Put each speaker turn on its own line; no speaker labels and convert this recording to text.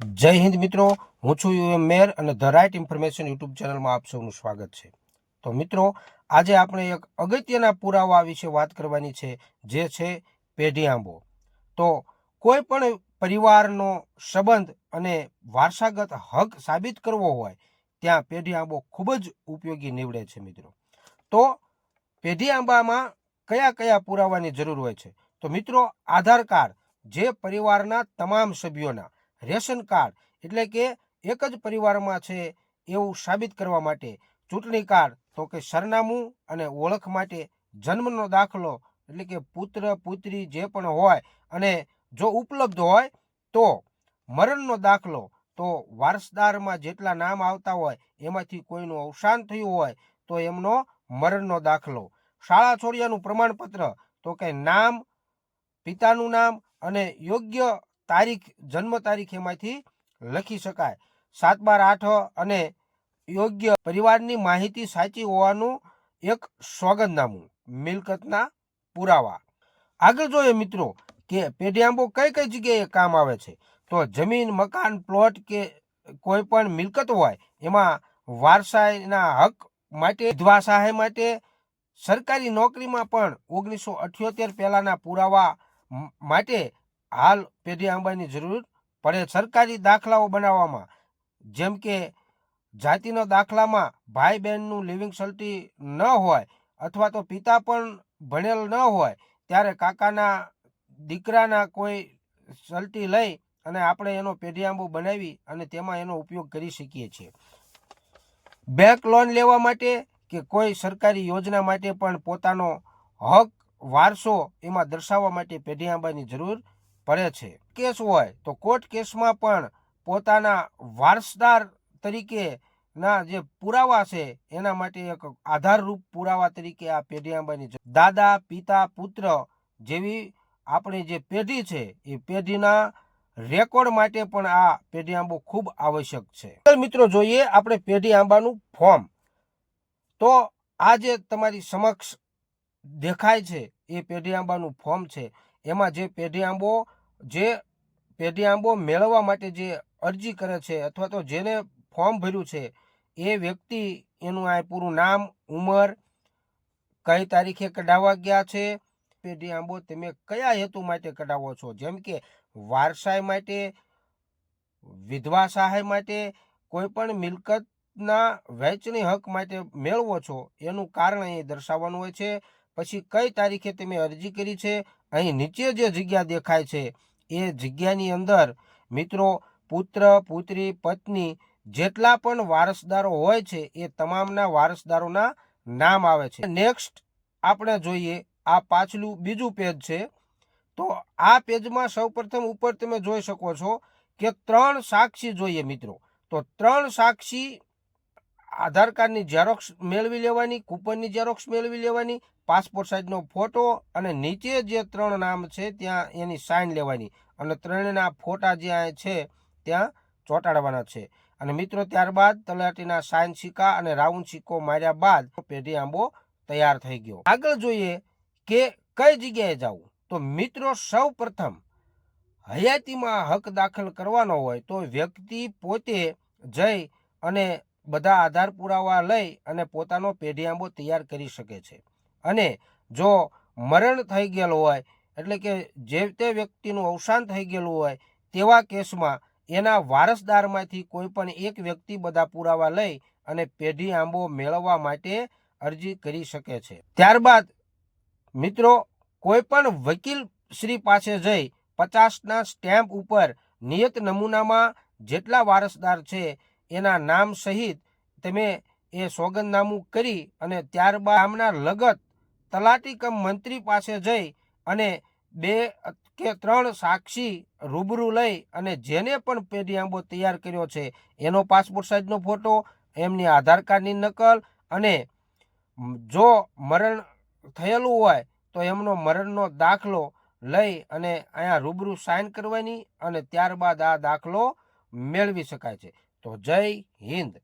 જય હિન્દ મિત્રો, હું છું યુ એમ મેર અને ધ રાઇટ ઇન્ફોર્મેશન યુટ્યુબ ચેનલમાં આપ સૌનું સ્વાગત છે. તો મિત્રો, આજે આપણે એક અગત્યના પુરાવા વિશે વાત કરવાની છે, જે છે પેઢી આંબો. તો કોઈ પણ પરિવારનો સંબંધ અને વારસાગત હક સાબિત કરવો હોય, ત્યાં પેઢી આંબો ખૂબ જ ઉપયોગી નીવડે છે મિત્રો. તો પેઢી આંબામાં કયા કયા પુરાવાની જરૂર હોય છે? તો મિત્રો, આધાર કાર્ડ જે પરિવારના તમામ સભ્યોના રેશન કાર્ડ એટલે કે એક જ પરિવારમાં છે એવું સાબિત કરવા માટે ચૂંટણી કાર્ડ તો કે સરનામું અને ઓળખ માટે જન્મનો દાખલો એટલે કે પુત્ર, પુત્રી જે પણ હોય અને જો ઉપલબ્ધ હોય તો મરણનો દાખલો તો વારસદારમાં જેટલા નામ આવતા હોય એમાંથી કોઈનું અવસાન થયું હોય તો એમનો મરણનો દાખલો. શાળા છોડ્યાનું પ્રમાણપત્ર તો કે નામ, પિતાનું નામ અને યોગ્ય તારીખ, જન્મ તારીખ એમાંથી લખી શકાય. સાત બાર આઠ અને યોગ્ય પરિવારની માહિતી સાચી હોવાનું એક સ્વાગતનામું, મિલકતના પુરાવા. આગળ જોઈએ મિત્રો કે પેઢિયાંબો કઈ કઈ જગ્યાએ કામ આવે છે. તો જમીન, મકાન, પ્લોટ કે કોઈ પણ મિલકત હોય, એમાં વારસાઈના હક માટે વિધવા સહાય માટે સરકારી નોકરીમાં પણ ઓગણીસો અઠ્યોતેર પહેલાંના પુરાવા માટે હાલ પેઢી આંબાની જરૂર પડે સરકારી દાખલાઓ બનાવવામાં. જેમ કે, જાતિનો દાખલામાં ભાઈ બહેનનું લિવિંગ સલ્ટી ન હોય અથવા તો પિતા પણ ભણેલ ન હોય, ત્યારે કાકાના દીકરાના કોઈ સલ્ટી લઈ અને આપણે એનો પેઢી આંબો બનાવી અને તેમાં એનો ઉપયોગ કરી શકીએ છીએ. બેંક લોન લેવા માટે કે કોઈ સરકારી યોજના માટે પણ પોતાનો હક, વારસો એમાં દર્શાવવા માટે પેઢી આંબાની જરૂર પડે છે. કેસ હોય તો કોર્ટ કેસમાં પણ પોતાના વારસદાર તરીકે ના જે પુરાવા છે એના માટે એક આધારરૂપ પુરાવા તરીકે આ પેઢી આંબાની દાદા, પિતા, પુત્ર જેવી આપણી જે પેઢી છે એ પેઢીના રેકોર્ડ માટે પણ આ પેઢી આંબો ખૂબ આવશ્યક છે. મિત્રો જોઈએ આપણે પેઢી આંબાનું ફોર્મ. તો આ જે તમારી સમક્ષ દેખાય છે એ પેઢી આંબાનું ફોર્મ છે. એમાં જે પેઢી આંબો જે પેઢી આંબો મેળવવા માટે જે અરજી કરે છે અથવા તો જેને ફોર્મ ભર્યું છે, એ વ્યક્તિ એનું આ પૂરું નામ, ઉંમર, કઈ તારીખે કઢાવવા ગયા છે પેઢી આંબો તમે કયા હેતુ માટે કઢાવો છો? જેમ કે વારસાઈ માટે, વિધવા સહાય માટે કોઈ પણ મિલકતના વહેંચણી હક માટે મેળવો છો, એનું કારણ અહીં દર્શાવવાનું હોય છે. પછી કઈ તારીખે તમે અરજી કરી છે? અહીં નીચે જે જગ્યા દેખાય છે એ જગ્યાની અંદર મિત્રો પુત્ર, પુત્રી, પત્ની જેટલા પણ વારસદારો હોય છે, એ તમામના વારસદારોના નામ આવે છે. નેક્સ્ટ આપણે જોઈએ આ પાછલું બીજું પેજ છે. તો આ પેજમાં સૌપ્રથમ ઉપર તમે જોઈ શકો છો કે ત્રણ સાક્ષી જોઈએ મિત્રો. તો ત્રણ સાક્ષી આધાર કાર્ડની ઝેરોક્ષ મેળવી લેવાની, કૂપનની ઝેરોક્ષ મેળવી લેવાની પાસપોર્ટ સાઇઝનો ફોટો અને નીચે જે ત્રણ નામ છે, ત્યાં એની સાઇન લેવાની. અને ત્રણેયના ફોટા જ્યાં છે, ત્યાં ચોંટાડવાના છે. અને મિત્રો, ત્યારબાદ તલાટીના સાઇન સિક્કા અને રાઉન્ડ સિક્કો માર્યા બાદ પેઢી આંબો તૈયાર થઈ ગયો. આગળ જોઈએ કે કઈ જગ્યાએ જવું. તો મિત્રો સૌ પ્રથમ હયાતીમાં હક દાખલ કરવાનો હોય તો વ્યક્તિ પોતે જઈ અને બધા આધાર પુરાવા લઈ અને પોતાનો પેઢી આંબો તૈયાર કરી શકે છે. અને જો મરણ થઈ ગયેલું હોય, એટલે કે જે તે વ્યક્તિનું અવસાન થઈ ગયેલું હોય, તેવા કેસમાં એના વારસદારમાંથી કોઈ પણ એક વ્યક્તિ બધા પુરાવા લઈ અને પેઢી આંબો મેળવવા માટે અરજી કરી શકે છે. ત્યારબાદ, મિત્રો, કોઈ પણ વકીલ શ્રી પાસે જઈ પચાસના સ્ટેમ્પ ઉપર નિયત નમૂનામાં જેટલા વારસદાર છે એના નામ સહિત તમે એ સોગંદનામું કરી અને ત્યારબાદ આમના લગત તલાટી કમ મંત્રી પાસે જઈ અને બે કે ત્રણ સાક્ષી રૂબરૂ લઈ અને જેને પણ પેઢી આંબો તૈયાર કર્યો છે, એનો પાસપોર્ટ સાઇઝનો ફોટો, એમની આધાર કાર્ડની નકલ અને જો મરણ થયેલું હોય તો એમનો મરણનો દાખલો લઈ અને અહીંયા રૂબરૂ સાઇન કરવાની અને ત્યારબાદ આ દાખલો મેળવી શકાય છે. તો જય હિન્દ.